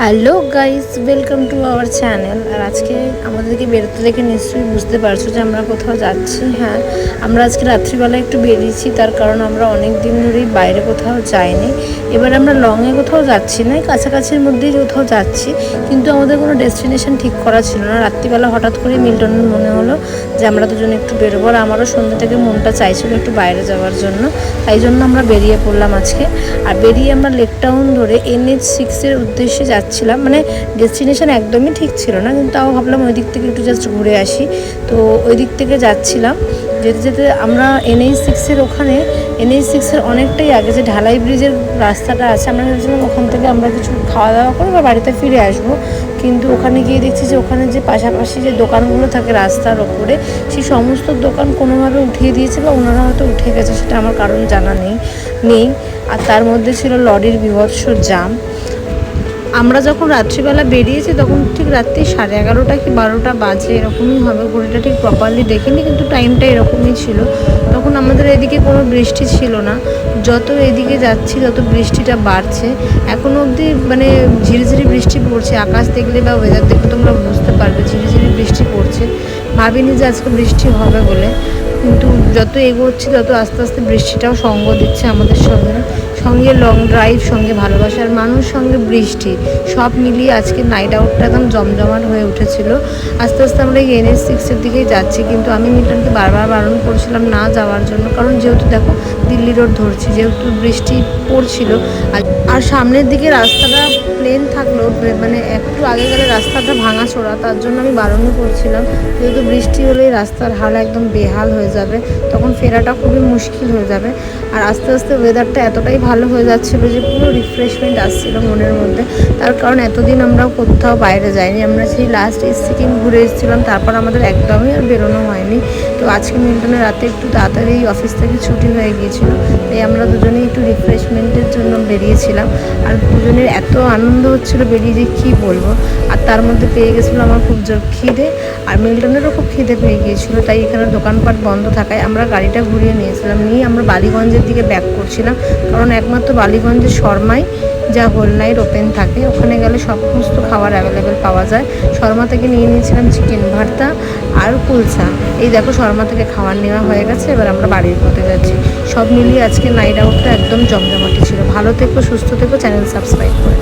Hello guys welcome to our channel আর আজকে আমাদেরকে বেরোতে দেখে নিশ্চয়ই বুঝতে পারছ যে আমরা কোথাও যাচ্ছি। হ্যাঁ আমরা আজকে রাত্রিবেলা একটু বেরিয়েছি, তার কারণ আমরা অনেক দিন ধরেই বাইরে কোথাও যাইনি। এবার আমরা লংয়ে কোথাও যাচ্ছি না, কাছাকাছির মধ্যেই কোথাও যাচ্ছি। কিন্তু আমাদের কোনো ডেস্টিনেশন ঠিক করা ছিল না। রাত্রিবেলা হঠাৎ করে মিল্টনের মনে হলো যে আমরা দুজন একটু বেরোবো আর আমারও সন্ধ্যা থেকে মনটা চাইছিল একটু বাইরে যাওয়ার জন্য। তাই জন্য আমরা বেরিয়ে পড়লাম আজকে। আর বেরিয়ে আমরা লেক টাউন ধরে এনএইচ সিক্সের উদ্দেশ্যে যাচ্ছিলাম। মানে ডেস্টিনেশন একদমই ঠিক ছিল না, কিন্তু তাও ভাবলাম ওই দিক থেকে একটু জাস্ট ঘুরে আসি। তো ওই দিক থেকে যাচ্ছিলাম। যেতে যেতে আমরা এনএইচ সিক্সের ওখানে এনএইচ সিক্সের অনেকটাই আগে যে ঢালাই ব্রিজের রাস্তাটা আছে, আমরা ভেবেছিলাম ওখান থেকে আমরা কিছু খাওয়া দাওয়া করে বা বাড়িতে ফিরে আসব। কিন্তু ওখানে গিয়ে দেখছি যে ওখানে যে পাশাপাশি যে দোকানগুলো থাকে রাস্তার ওপরে, সেই সমস্ত দোকান কোনোভাবে উঠিয়ে দিয়েছে বা ওনারা হয়তো উঠে গেছে, সেটা আমার কারণ জানা নেই নেই। আর তার মধ্যে ছিল লরির বিভৎস জাম আমরা যখন রাত্রিবেলা বেরিয়েছি তখন ঠিক রাত্রি সাড়ে এগারোটা কি বারোটা বাজে, এরকমই হবে, ঘড়িটা ঠিক প্রপারলি দেখিনি, কিন্তু টাইমটা এরকমই ছিল। তখন আমাদের এদিকে কোনো বৃষ্টি ছিল না। যত এদিকে যাচ্ছি, তত বৃষ্টিটা বাড়ছে। এখনও অবধি মানে ঝিরিঝিরি বৃষ্টি পড়ছে, আকাশ দেখলে বা ওয়েদার দেখলে তোমরা বুঝতে পারবে, ঝিরিঝিরি বৃষ্টি পড়ছে। ভাবিনি যে আজকে বৃষ্টি হবে বলে, কিন্তু যত এগোচ্ছি, তত আস্তে আস্তে বৃষ্টিটাও সঙ্গ দিচ্ছে আমাদের সঙ্গে। সঙ্গে লং ড্রাইভ সঙ্গে ভালোবাসার মানুষ, সঙ্গে বৃষ্টি, সব মিলিয়ে আজকে নাইট আউটটা একদম জমজমাট হয়ে উঠেছিল। আস্তে আস্তে আমরা এনএস সিক্সের দিকেই যাচ্ছি, কিন্তু আমি মিল্টনকে বারবার বারণ করছিলাম না যাওয়ার জন্য, কারণ যেহেতু দেখো দিল্লি রোড ধরছি, যেহেতু বৃষ্টি পড়ছিল। আর সামনের দিকে রাস্তাটা প্লেন থাকলেও বে- মানে একটু আগে গেলে রাস্তাটা ভাঙা চোরা, তার জন্য আমি বারণও করছিলাম। যেহেতু বৃষ্টি হলেই রাস্তার হাল একদম বেহাল হয়ে যাবে, তখন ফেরাটা খুবই মুশকিল হয়ে যাবে। আর আস্তে আস্তে ওয়েদারটা এতটাই ভালো হয়ে যাচ্ছিল যে পুরো রিফ্রেশমেন্ট আসছিল মনের মধ্যে। তার কারণ এতদিন আমরা কোথাও বাইরে যাইনি, আমরা সেই লাস্ট সিকিম ঘুরে এসেছিলাম, তারপর আমাদের একদমই আর বেরোনো হয়নি। তো আজকে মিল্টনের রাতে একটু তাড়াতাড়ি অফিস থেকে ছুটি হয়ে গিয়েছিল। তাই আমরা দুজনেই একটু রিফ্রেশমেন্টের জন্য বেরিয়েছিলাম। আর দুজনের এত আনন্দ হচ্ছিল বেরিয়ে যে কী বলব? আর তার মধ্যে পেয়ে গেছিল আমার খুব জোর খিদে, আর মিল্টনেরও খুব খিদে পেয়ে গিয়েছিল, তাই এখানে দোকানপাট বন্ধ থাকায় আমরা গাড়িটা ঘুরিয়ে নিয়েছিলাম। নিয়ে আমরা বালিগঞ্জের দিকে ব্যাক করছিলাম, কারণ একমাত্র বালিগঞ্জের শর্মাই যা হোল নাইট ওপেন থাকে, ওখানে গেলে সমস্ত খাবার অ্যাভেলেবেল পাওয়া যায়। শর্মা থেকে নিয়ে নিয়েছিলাম চিকেন ভর্তা আর কুলসা এই দেখো শর্মা থেকে খাওয়ার নেওয়া হয়ে গেছে, এবার আমরা বাড়ির পথে যাচ্ছি। সব মিলিয়ে আজকে নাইট আউটটা একদম জমজমাটি ছিল। ভালো থেকো, সুস্থ থেকো চ্যানেল সাবস্ক্রাইব করে।